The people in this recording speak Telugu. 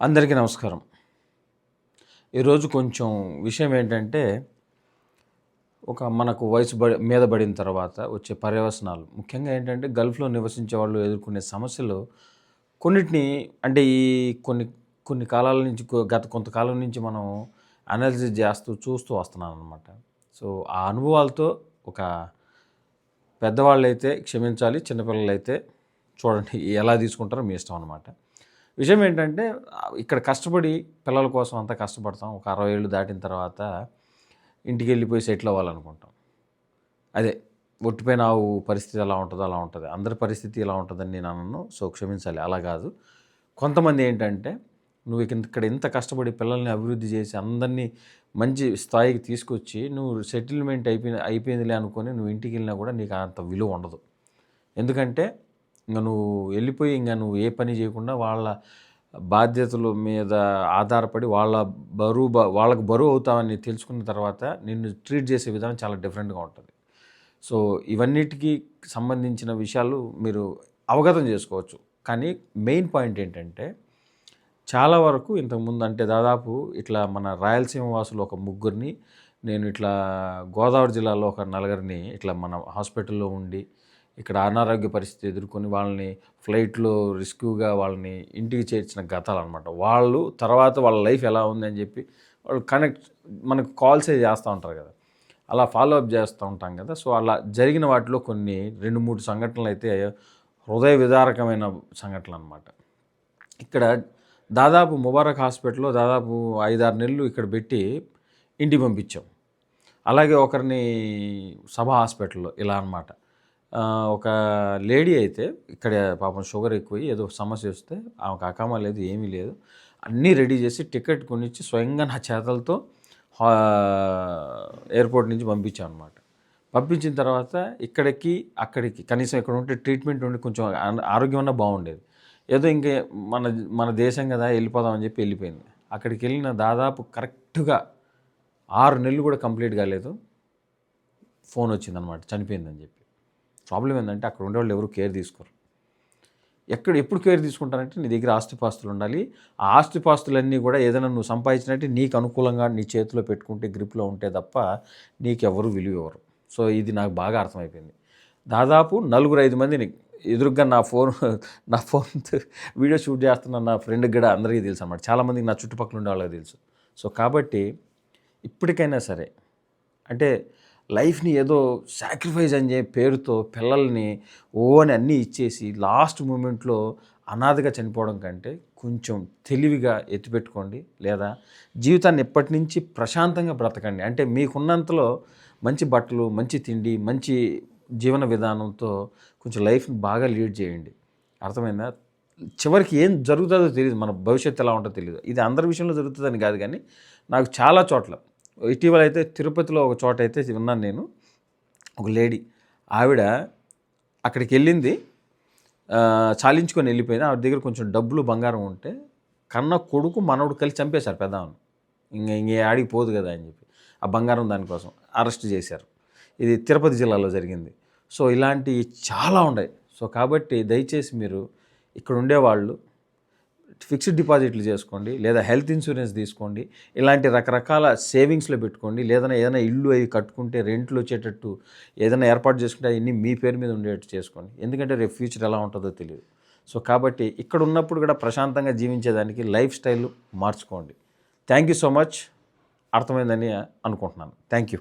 అందరికీ నమస్కారం. ఈరోజు కొంచెం విషయం ఏంటంటే ఒక మనకు వయసు బడి మీద పడిన తర్వాత వచ్చే పర్యవసనాలు. ముఖ్యంగా ఏంటంటే గల్ఫ్లో నివసించే వాళ్ళు ఎదుర్కొనే సమస్యలు కొన్నిటిని అంటే ఈ కొన్ని కొన్ని కాలాల నుంచి గత కొంతకాలం నుంచి మనం అనాలిసిస్ చేస్తూ చూస్తూ వస్తున్నాను అనమాట సో ఆ అనుభవాలతో ఒక పెద్దవాళ్ళు అయితే క్షమించాలి చిన్నపిల్లలు అయితే చూడండి ఎలా తీసుకుంటారో మీ ఇష్టం అనమాట విషయం ఏంటంటే ఇక్కడ కష్టపడి పిల్లల కోసం అంతా కష్టపడతాం. ఒక అరవై ఏళ్ళు దాటిన తర్వాత ఇంటికి వెళ్ళిపోయి సెటిల్ అవ్వాలనుకుంటాం. అదే ఒట్టిపోయిన ఆవు పరిస్థితి ఎలా ఉంటుందో అలా ఉంటుంది. అందరి పరిస్థితి ఎలా ఉంటుందని నేను అన్నాను సో క్షమించాలి. అలా కాదు. కొంతమంది ఏంటంటే నువ్వు ఇక్కడ ఇంత కష్టపడి పిల్లల్ని అభివృద్ధి చేసి అందరినీ మంచి స్థాయికి తీసుకొచ్చి నువ్వు సెటిల్మెంట్ అయిపోయి అయిపోయిందిలే అనుకొని నువ్వు ఇంటికి వెళ్ళినా కూడా నీకు అంత విలువ ఉండదు. ఎందుకంటే ఇంకా నువ్వు వెళ్ళిపోయి ఇంకా నువ్వు ఏ పని చేయకుండా వాళ్ళ బాధ్యతల మీద ఆధారపడి వాళ్ళ బరువు వాళ్ళకు బరువు అవుతామని తెలుసుకున్న తర్వాత నిన్ను ట్రీట్ చేసే విధానం చాలా డిఫరెంట్గా ఉంటుంది. సో ఇవన్నిటికీ సంబంధించిన విషయాలు మీరు అవగతం చేసుకోవచ్చు. కానీ మెయిన్ పాయింట్ ఏంటంటే చాలా వరకు ఇంతకుముందు అంటే దాదాపు ఇట్లా మన రాయలసీమ వాసులు ఒక ముగ్గురిని నేను ఇట్లా గోదావరి జిల్లాలో ఒక నలుగురిని ఇట్లా మన హాస్పిటల్లో ఉండి ఇక్కడ అనారోగ్య పరిస్థితి ఎదుర్కొని వాళ్ళని ఫ్లైట్లో రిస్క్గా వాళ్ళని ఇంటికి చేర్చిన గతాలు అనమాట వాళ్ళు తర్వాత వాళ్ళ లైఫ్ ఎలా ఉంది అని చెప్పి వాళ్ళు కనెక్ట్ మనకు కాల్సే చేస్తూ ఉంటారు కదా. అలా ఫాలో అప్ చేస్తూ ఉంటాం కదా. సో అలా జరిగిన వాటిలో కొన్ని రెండు మూడు సంఘటనలు అయితే హృదయ విదారకమైన సంఘటనలు అనమాట ఇక్కడ దాదాపు ముబారక్ హాస్పిటల్లో దాదాపు ఐదారు నెలలు ఇక్కడ పెట్టి ఇంటికి పంపించాం. అలాగే ఒకరిని సభ హాస్పిటల్లో ఇలా అనమాట ఒక లేడీ అయితే ఇక్కడ పాపం షుగర్ ఎక్కువ ఏదో సమస్య వస్తే ఆమెకు అకామా లేదు ఏమీ లేదు. అన్నీ రెడీ చేసి టికెట్ కొనిచ్చి స్వయంగా నా చేతలతో ఎయిర్పోర్ట్ నుంచి పంపించాను అనమాట పంపించిన తర్వాత ఇక్కడికి అక్కడికి కనీసం ఇక్కడ ఉంటే ట్రీట్మెంట్ ఉండి కొంచెం ఆరోగ్యం అన్నా బాగుండేది. ఏదో ఇంకా మన మన దేశం కదా వెళ్ళిపోదామని చెప్పి వెళ్ళిపోయింది. అక్కడికి వెళ్ళిన దాదాపు కరెక్ట్గా ఆరు నెలలు కూడా కంప్లీట్ కాలేదు. ఫోన్ వచ్చిందనమాట చనిపోయిందని చెప్పి. ప్రాబ్లం ఏంటంటే అక్కడ ఉండేవాళ్ళు ఎవరు కేర్ తీసుకోరు. ఎక్కడ ఎప్పుడు కేర్ తీసుకుంటారంటే నీ దగ్గర ఆస్తిపాస్తులు ఉండాలి. ఆ ఆస్తిపాస్తులన్నీ కూడా ఏదైనా నువ్వు సంపాదించినట్టు నీకు అనుకూలంగా నీ చేతిలో పెట్టుకుంటే గ్రిప్లో ఉంటే తప్ప నీకెవరు విలువ ఇవ్వరు. సో ఇది నాకు బాగా అర్థమైపోయింది. దాదాపు నలుగురు ఐదు మందిని ఎదురుగా నా ఫోన్ నా ఫోన్ వీడియో షూట్ చేస్తున్న నా ఫ్రెండ్కి కూడా అందరికీ తెలుసు అన్నమాట. చాలామందికి నా చుట్టుపక్కల ఉండే వాళ్ళకి తెలుసు. సో కాబట్టి ఇప్పటికైనా సరే అంటే లైఫ్ని ఏదో సాక్రిఫైస్ అని చెప్పి పేరుతో పిల్లల్ని ఓ అని అన్నీ ఇచ్చేసి లాస్ట్ మూమెంట్లో అనాథగా చనిపోవడం కంటే కొంచెం తెలివిగా ఎత్తిపెట్టుకోండి. లేదా జీవితాన్ని ఎప్పటి నుంచి ప్రశాంతంగా బ్రతకండి. అంటే మీకున్నంతలో మంచి బట్టలు మంచి తిండి మంచి జీవన విధానంతో కొంచెం లైఫ్ని బాగా లీడ్ చేయండి. అర్థమైందా? చివరికి ఏం జరుగుతుందో తెలియదు మన భవిష్యత్తు ఎలా ఉంటుందో తెలియదు ఇది అందరి విషయంలో జరుగుతుందని కాదు కానీ నాకు చాలా చోట్ల ఇటీవల అయితే తిరుపతిలో ఒక చోట అయితే విన్నాను నేను. ఒక లేడీ. ఆవిడ అక్కడికి వెళ్ళింది చాలించుకొని వెళ్ళిపోయింది. ఆవిడ దగ్గర కొంచెం డబ్బులు బంగారం ఉంటే కన్న కొడుకు మనవడు కలిసి చంపేశారు పెద్దవాను ఇంక ఇంకే ఆడికి పోదు కదా అని చెప్పి. ఆ బంగారం దానికోసం అరెస్ట్ చేశారు. ఇది తిరుపతి జిల్లాలో జరిగింది. సో ఇలాంటివి చాలా ఉన్నాయి. సో కాబట్టి దయచేసి మీరు ఇక్కడ ఉండేవాళ్ళు ఫిక్స్డ్ డిపాజిట్లు చేసుకోండి లేదా హెల్త్ ఇన్సూరెన్స్ తీసుకోండి ఇలాంటి రకరకాల సేవింగ్స్లో పెట్టుకోండి. లేదన్నా ఏదైనా ఇల్లు అవి కట్టుకుంటే రెంట్లు వచ్చేటట్టు ఏదైనా ఏర్పాటు చేసుకుంటే అవన్నీ మీ పేరు మీద ఉండేటట్టు చేసుకోండి. ఎందుకంటే రేపు ఫ్యూచర్ ఎలా ఉంటుందో తెలియదు. సో కాబట్టి ఇక్కడ ఉన్నప్పుడు కూడా ప్రశాంతంగా జీవించేదానికి లైఫ్ స్టైల్ మార్చుకోండి. Thank you so much. అర్థమైందని అనుకుంటున్నాను. Thank you.